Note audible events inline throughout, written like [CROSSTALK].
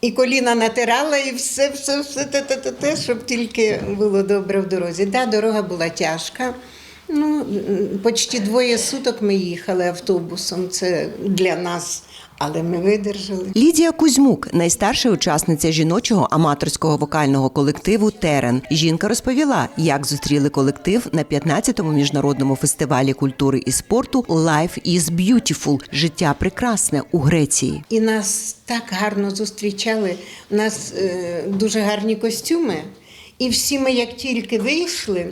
І коліна натирала, і все, все, все те, те, те, те, щоб тільки було добре в дорозі. Да, дорога була тяжка. Ну, почти двоє суток ми їхали автобусом. Це для нас, але ми видержали. Лідія Кузьмук, найстарша учасниця жіночого аматорського вокального колективу Терен. Жінка розповіла, як зустріли колектив на 15-му міжнародному фестивалі культури і спорту Life is Beautiful – Життя прекрасне у Греції. І нас так гарно зустрічали. У нас е, дуже гарні костюми. І всі ми, як тільки вийшли,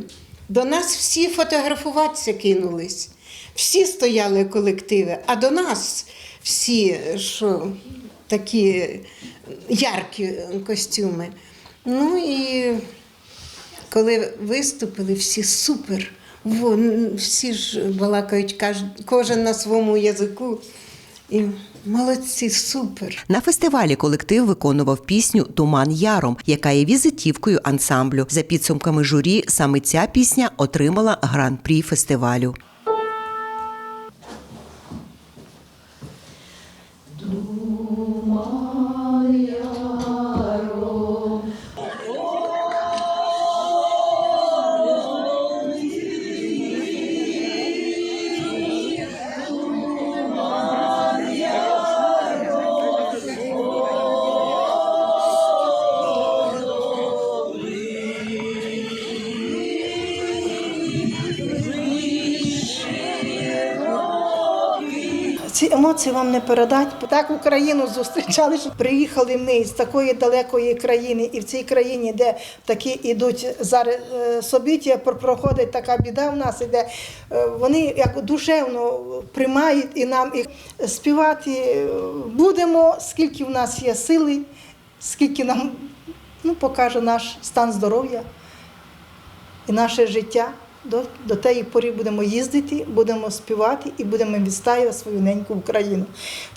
до нас всі фотографуватися кинулись. Всі стояли колективи, а до нас всі, що такі яркі костюми. Ну і коли виступили, всі супер. Вон, всі ж балакають кожен на своєму язику. І молодці, супер. На фестивалі колектив виконував пісню Туман Яром, яка є візитівкою ансамблю. За підсумками журі, саме ця пісня отримала гран-прі фестивалю. Ці емоції вам не передать. Так Україну зустрічали, що приїхали ми з такої далекої країни, і в цій країні, де такі ідуть зараз е, собіття, проходить така біда в нас іде. е, Вони як душевно приймають і нам і співати е, будемо, скільки в нас є сили, скільки нам ну, покаже наш стан здоров'я і наше життя. До, до тієї порі будемо їздити, будемо співати і будемо відстаювати свою неньку Україну.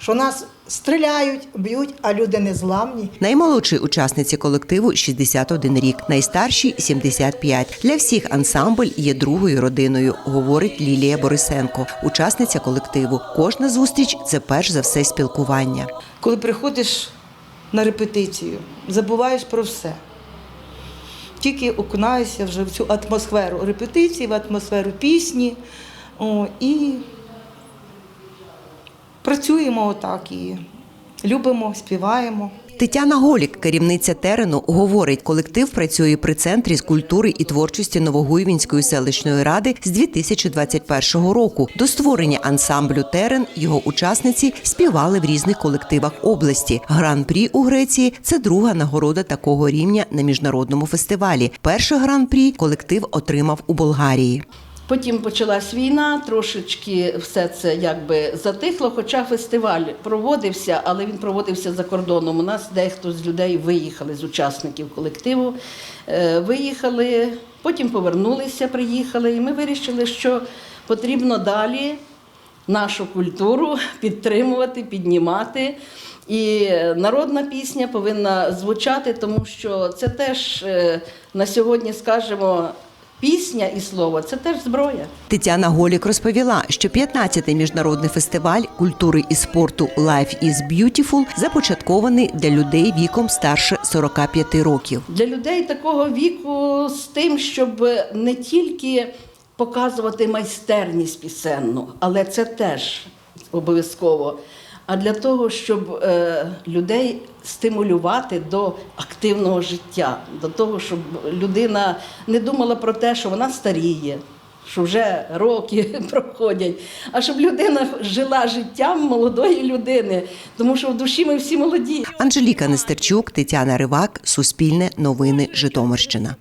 Що нас стріляють, б'ють, а люди не зламні. Наймолодшій учасниці колективу 61 рік, найстаршій 75. Для всіх ансамбль є другою родиною, говорить Лілія Борисенко, учасниця колективу. Кожна зустріч це перш за все спілкування. Коли приходиш на репетицію, забуваєш про все. Тільки окунаюся вже в цю атмосферу репетиції, в атмосферу пісні. О, і працюємо отак і любимо, співаємо. Тетяна Голік, керівниця терену, говорить, колектив працює при центрі з культури і творчості Новогуйвінської селищної ради з 2021 року. До створення ансамблю терен його учасниці співали в різних колективах області. Гран-прі у Греції це друга нагорода такого рівня на міжнародному фестивалі. Перше гран-прі колектив отримав у Болгарії. Потім почалась війна, трошечки все це якби затихло, хоча фестиваль проводився, але він проводився за кордоном. У нас дехто з людей виїхали з учасників колективу, е, виїхали, потім повернулися, приїхали, і ми вирішили, що потрібно далі нашу культуру підтримувати, піднімати. І народна пісня повинна звучати, тому що це теж е, на сьогодні, скажімо, пісня і слово це теж зброя. Тетяна Голік розповіла, що 15-й міжнародний фестиваль культури і спорту Life is Beautiful започаткований для людей віком старше 45 років. Для людей такого віку з тим, щоб не тільки показувати майстерність пісенну, але це теж обов'язково. А для того, щоб е, людей стимулювати до активного життя, до того, щоб людина не думала про те, що вона старіє, що вже роки [LAUGHS] проходять, а щоб людина жила життям молодої людини, тому що в душі ми всі молоді. Анжеліка Нестерчук, Тетяна Ривак, Суспільне новини Житомирщина.